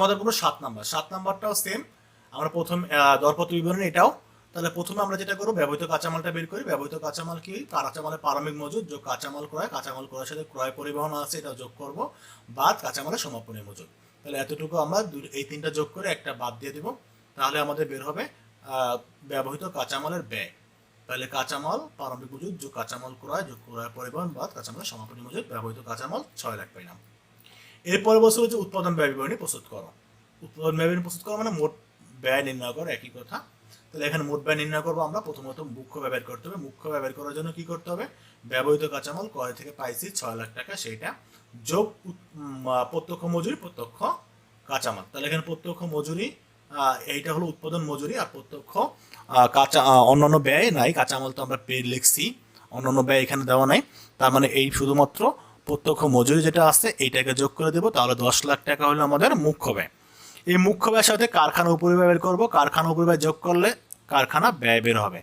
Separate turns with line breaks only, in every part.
আমাদের কোনো সাত নাম্বার। সাত নাম্বারটাও সেম আমরা প্রথম দরপত্র বিবরণী এটাও। তাহলে প্রথমে আমরা যেটা করব, ব্যবহৃত কাঁচামালটা বের করি। ব্যবহৃত কাঁচামাল কি? কাঁচামালের প্রারম্ভিক মজুদ, যোগ কাঁচামাল ক্রয়, কাঁচামাল ক্রয়ের সাথে ক্রয় পরিবহন আছে এটা যোগ করব। বাদ কাঁচামালের সমাপনী মজুদ। তাহলে এতটুকু আমরা এই তিনটা যোগ করে একটা বাদ দিয়ে দিব। তাহলে আমাদের বের হবে ব্যবহৃত কাঁচামালের ব্যয়। তাহলে কাঁচামাল প্রারম্ভিক মজুদ, যোগ কাঁচামাল ক্রয়, যোগ ক্রয় পরিবহন, বাদ কাঁচামালের সমাপনী মজুদ, ব্যবহৃত কাঁচামাল ছয় লাখ পাইলাম। এরপরে বলছে হচ্ছে উৎপাদন ব্যয় বিবরণী প্রস্তুত করো। উৎপাদন ব্যয় বিবরণী প্রস্তুত করো মানে মোট ব্যয় নির্ণয় করো, একই কথা। তাহলে এখানে মোট ব্যয় নির্ণয় করব আমরা। প্রথমত মুখ্য ব্যয় বের করতে হবে। মুখ্য ব্যবহার করার জন্য কি করতে হবে? ব্যবহৃত কাঁচামাল কয় থেকে পাইছি ছয় লাখ টাকা, সেইটা। যোগ প্রত্যক্ষ মজুরি, প্রত্যক্ষ কাঁচামাল। তাহলে এখানে প্রত্যক্ষ মজুরি এইটা হলো উৎপাদন মজুরি আর প্রত্যক্ষ কাঁচা অন্যান্য ব্যয় নাই। কাঁচামাল তো আমরা লিখছি। অন্যান্য ব্যয় এখানে দেওয়া নাই। তার মানে এই শুধুমাত্র প্রত্যক্ষ মজুরি যেটা আছে এইটাকে যোগ করে দেবো, তাহলে দশ লাখ টাকা হলো আমাদের মুখ্য ব্যয়। এই মুখ্য ব্যয়ের সাথে কারখানা উপরিব্যয় বের করব। কারখানা উপরিব্যয় যোগ করলে কারখানা ব্যয় বের হবে।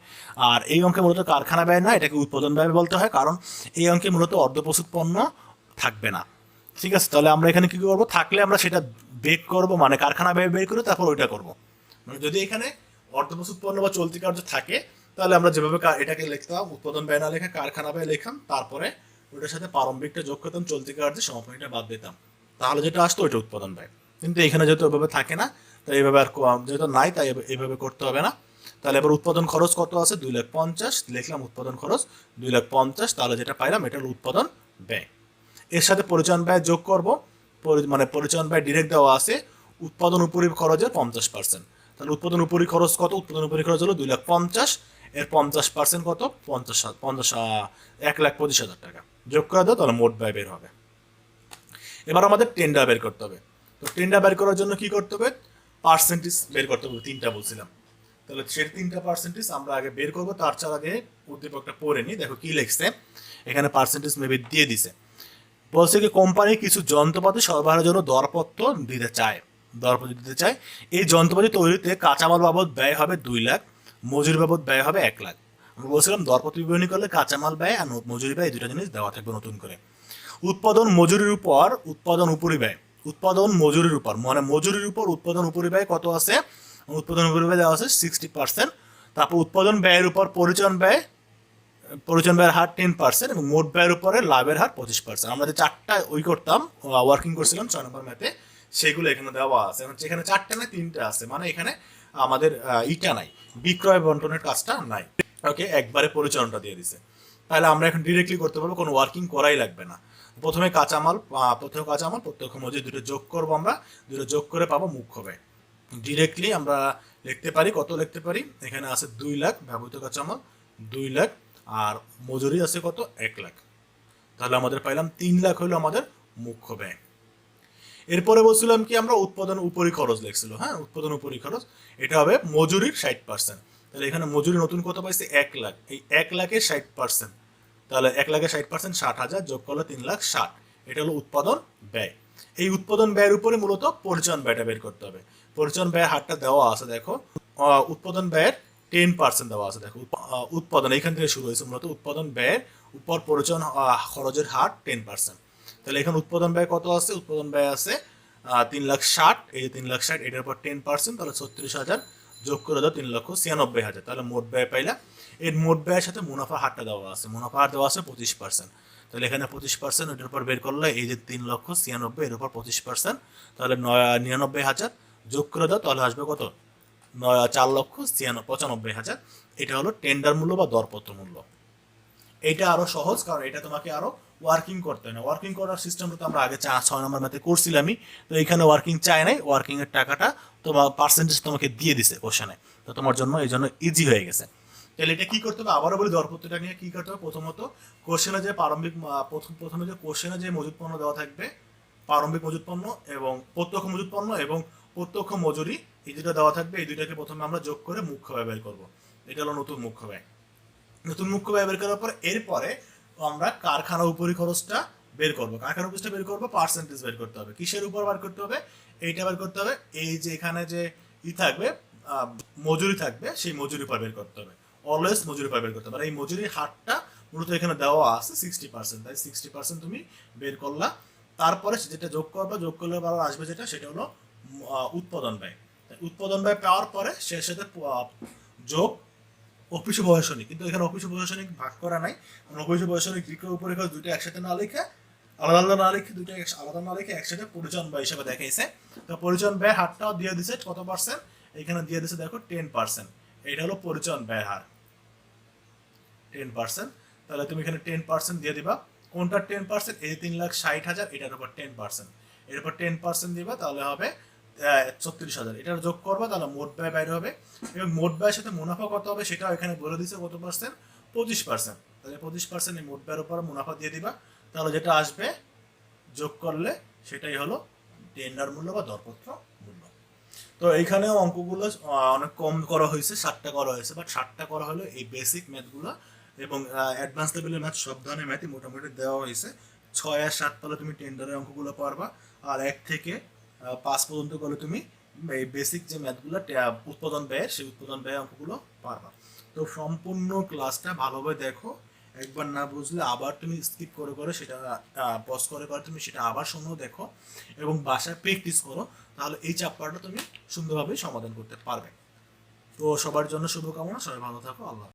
আর এই অঙ্কে মূলত কারখানা ব্যয় না এটাকে উৎপাদন ব্যয় বলতে হয়, কারণ এই অঙ্কে মূলত অর্ধপ্রস্তুত পণ্য থাকবে না। ঠিক আছে? তাহলে আমরা এখানে কী করব? থাকলে আমরা সেটা বের করব মানে কারখানা ব্যয় বের করে তারপর ওইটা করব। মানে যদি এখানে অর্ধপ্রস্তুত পণ্য বা চলতি কার্য থাকে, তাহলে আমরা যেভাবে এটাকে লিখতাম, উৎপাদন ব্যয় না লেখা কারখানা ব্যয় লেখাম তারপরে ওটার সাথে প্রারম্ভিকটা যোগ করতাম, চলতি কার্যে সমাপনীটা বাদ দিতাম। তাহলে যেটা আসতো ওইটা উৎপাদন ব্যয়। কিন্তু এখানে যেহেতু ওইভাবে থাকে না, তাই এইভাবে আর যেহেতু নাই, তাই এভাবে- এইভাবে করতে হবে না। তাহলে এবার উৎপাদন খরচ কত আছে? দুই লাখ পঞ্চাশ। লিখলাম উৎপাদন খরচ দুই লাখ পঞ্চাশ। তাহলে যেটা পাইলাম, এটা হলো উৎপাদন ব্যয়। এর সাথে পরিচালন ব্যয় যোগ করব। মানে পরিচালন ব্যয় ডিরেক্ট দেওয়া আছে উৎপাদন উপরি খরচের পঞ্চাশ পার্সেন্ট তাহলে উৎপাদন উপরি খরচ কত? উৎপাদন উপরি খরচ হলো দুই লাখ পঞ্চাশ। এর পঞ্চাশ পার্সেন্ট কত? পঞ্চাশ পঞ্চাশ এক লাখ পঁচিশ হাজার টাকা। যোগ করে দাও, তাহলে মোট ব্যয় বের হবে। এবার আমাদের টেন্ডার বের করতে হবে। তো টেন্ডার বের করার জন্য কি করতে হবে? পার্সেন্টেজ বের করতে হবে, তিনটা বলছিলাম। তাহলে সেই তিনটা পার্সেন্টেজ আমরা আগে বের করব, তার চার আগে উদ্দীপকটা পড়ে নিই দেখো কি লিখছে? এখানে পার্সেন্টেজ মেবি দিয়ে দিছে। বলছে কি কোম্পানি কিছু যন্ত্রপাতি সরবরাহের জন্য দরপত্র দিতে চায়। দরপত্র দিতে চায়। এই যন্ত্রপাতি তৈরিতে কাঁচামাল বাবদ ব্যয় হবে দুই লাখ। মজুরি বাবদ ব্যয় হবে এক লাখ। আমরা বলছিলাম দরপত্র বিবরণী করলে কাঁচামাল ব্যয় আর মজুরি ব্যয় দুটো জিনিস দেওয়া থাকবে নতুন করে। উৎপাদন মজুরির উপর, উৎপাদন উপরি ব্যয়। উৎপাদন মজুরির উপর মানে মজুরির উপর উৎপাদন উপরি ব্যয় কত আছে? উৎপাদন উপরি ব্যয় দেওয়া আছে সিক্সটি পার্সেন্ট তারপর উৎপাদন ব্যয়ের উপর পরিচালন ব্যয় পরিচালন ব্যয়ের হার টেন পার্সেন্ট এবং মোট ব্যয়ের উপরে লাভের হার পঁচিশ পার্সেন্ট আমরা যে চারটা ওই করতাম ওয়ার্কিং করছিলাম ছয় নম্বর ম্যাথে সেগুলো এখানে দেওয়া আছে। এখন চারটা না, তিনটা আছে মানে এখানে আমাদের ইটা নাই। বিক্রয় বন্টনের কাজটা নাই। ওকে, একবারে পরিচালনটা দিয়ে দিছে। তাহলে আমরা এখন ডিরেক্টলি করতে পারব, কোনো ওয়ার্কিং করাই লাগবে না। প্রথমে কাঁচামাল প্রথমে কাঁচামাল, প্রত্যক্ষ মজুরি, দুটো যোগ করব আমরা। দুটো যোগ করে পাবো মুখ্য ব্যয় ডিরেক্টলি আমরা লিখতে পারি, কত লিখতে পারি? এখানে আছে দুই লাখ, ব্যবহৃত কাঁচামাল, দুই লাখ, আর মজুরি আছে কত? এক লাখ। তাহলে আমাদের পাইলাম তিন লাখ হলো আমাদের মুখ্য ব্যয় এরপরে বলছিলাম কি, আমরা উৎপাদন উপরি খরচ লিখছিল হ্যাঁ? উৎপাদন উপরি খরচ, এটা হবে মজুরির ষাট পার্সেন্ট তাহলে এখানে মজুরি নতুন কত পাইছে? এক লাখ। এই এক লাখের ষাট পার্সেন্ট তাহলে এক লাখের ষাট পার্সেন্ট ষাট হাজার যোগ করলে তিন লাখ ষাট। এটা হলো উৎপাদন ব্যয়। এই উৎপাদন ব্যয়ের উপরে মূলত পরিচালন ব্যয়টা বের করতে হবে। পরিচালন ব্যয়ের হারটা দেওয়া আছে, দেখো। উৎপাদন ব্যয়ের টেন পার্সেন্ট দেওয়া আছে, দেখো। উৎপাদন, এইখান থেকে শুরু হয়েছে মূলত উৎপাদন ব্যয়ের উপর পরিচালন খরচের হার টেন পার্সেন্ট তাহলে এখানে উৎপাদন ব্যয় কত আছে? উৎপাদন ব্যয় আছে তিন লাখ ষাট। এই যে তিন লাখ ষাট, এটার উপর টেন পার্সেন্ট তাহলে ছত্রিশ হাজার যোগ করে দাও তিন লক্ষ ছিয়ানব্বই হাজার। তাহলে মোট ব্যয় পাইলা। এর মোট ব্যয়ের সাথে মুনাফা হারটা দেওয়া আছে। মুনাফা হার দেওয়া আছে পঁচিশ পার্সেন্ট তাহলে এখানে পঁচিশ পার্সেন্ট ওটার উপর বের করলে এই যে তিন লক্ষ ছিয়ানব্বই, এর উপর পঁচিশ পার্সেন্ট তাহলে নয়, নিরানব্বই হাজার যোগ করে দাও, তাহলে আসবে কত? নয়, চার লক্ষ ছিয়ানব্বই, পঁচানব্বই হাজার। এটা হলো টেন্ডার মূল্য বা দরপত্র মূল্য। এটা আরও সহজ, কারণ এটা তোমাকে আরও ওয়ার্কিং করতে হয় না। ওয়ার্কিং করার সিস্টেমটা তো আমরা আগে চা ছয় নম্বর ম্যাথে করছিলামই, তো এখানে ওয়ার্কিং চাই নাই ওয়ার্কিং এর টাকাটা তোমার পার্সেন্টেজ তোমাকে দিয়ে দিছে কোশ্চেনে তো তোমার জন্য এই জন্য ইজি হয়ে গেছে। তাহলে এটা কি করতে হবে? আবারও বলি, দরপত্রটা নিয়ে কি করতে হবে? প্রথমত কোশ্চেনে যে প্রারম্ভিক প্রথম প্রথমে যে কোশ্চেনে যে মজুত পণ্য দেওয়া থাকবে, প্রারম্ভিক মজুত পণ্য এবং প্রত্যক্ষ মজুত পণ্য এবং প্রত্যক্ষ মজুরি, এই দুটো দেওয়া থাকবে। এই দুইটাকে প্রথমে আমরা যোগ করে মুখ্য ব্যয় করব। এটা হলো নতুন মুখ্য ব্যয়। নতুন মুখ্য ব্যয় বের করার পর এরপরে আমরা কারখানা উপরি খরচটা বের করব। কারখানা উপরিটা বের করব পার্সেন্টেজ বের করতে হবে। কিসের উপর বার করতে হবে? এইটা বের করতে হবে। এই যে এখানে যে ই থাকবে মজুরি থাকবে, সেই মজুরি উপর বের করতে হবে। অলওয়েজ মজুরি উপর বের করতে হবে। আর এই মজুরির হারটা মূলত এখানে দেওয়া আছে সিক্সটি পার্সেন্ট তাই সিক্সটি পার্সেন্ট তুমি বের করলা। তারপরে যেটা যোগ করবে, যোগ করলে আবার আসবে যেটা, সেটা হলো উৎপাদন ব্যয়। উৎপাদন ব্যয় পাওয়ার পরে সে সাথে যোগ অফিস প্রশাসনিক কিন্তু এখানে অফিস প্রশাসনিক ভাগ করা নাই। অফিস প্রশাসনিক বিক্রয় উপরেখা দুটো একসাথে না লিখে, আলাদা আলাদা না লিখে দুটো আলাদা না লিখে একসাথে পরিচালন ব্যয় হিসেবে দেখাইছে। তো পরিচালন ব্যয় হারটাও দিয়ে দিছে কত পার্সেন্ট এখানে দিয়ে দিছে দেখো টেন পার্সেন্ট এটা হলো পরিচালন ব্যয় হার। টেন পার্সেন্ট তাহলে তুমি এখানে টেন পার্সেন্ট দিয়ে দিবা। কোনটা টেন পার্সেন্ট এই তিন লাখ ষাট হাজার, এটার উপর টেন পার্সেন্ট এর উপর টেন পার্সেন্ট দিবা, তাহলে হবে ছত্রিশ হাজার। এটার যোগ করবা, তাহলে মোট ব্যয় বাইরে হবে। এবং মোট ব্যয়ের সাথে মুনাফা কত হবে সেটাও এখানে বলে দিছে কত পার্সেন্ট পঁচিশ পার্সেন্ট তাহলে পঁচিশ পার্সেন্ট এই মোট ব্যয়ের উপর মুনাফা দিয়ে দিবা। তাহলে যেটা আসবে, যোগ করলে সেটাই হলো টেন্ডার মূল্য বা দরপত্র মূল্য। তো এইখানেও অঙ্কগুলো অনেক কম করা হয়েছে, ষাটটা করা হয়েছে। বাট ষাটটা করা হলো এই বেসিক ম্যাথগুলো এবং অ্যাডভান্স লেভেলের ম্যাথ সব ধরনের ম্যাথই মোটামুটি দেওয়া হয়েছে। ছয় আর সাত তাহলে তুমি টেন্ডারের অঙ্কগুলো পারবা। আর এক থেকে পাঁচ পর্যন্ত গেলে তুমি এই বেসিক যে ম্যাথগুলো উৎপাদন ব্যয় সেই উৎপাদন ব্যয় অঙ্কগুলো পারবা। তো সম্পূর্ণ ক্লাসটা ভালোভাবে দেখো। একবার না বুঝলে আবার তুমি স্কিপ করে করে সেটা পজ করে করে তুমি সেটা আবার শোনো দেখো এবং বাসায় প্র্যাকটিস করো, তাহলে এই চ্যাপ্টারটা তুমি সুন্দরভাবে সমাধান করতে পারবে। তো সবার জন্য শুভকামনা, সবাই ভালো থাকো, আল্লাহ।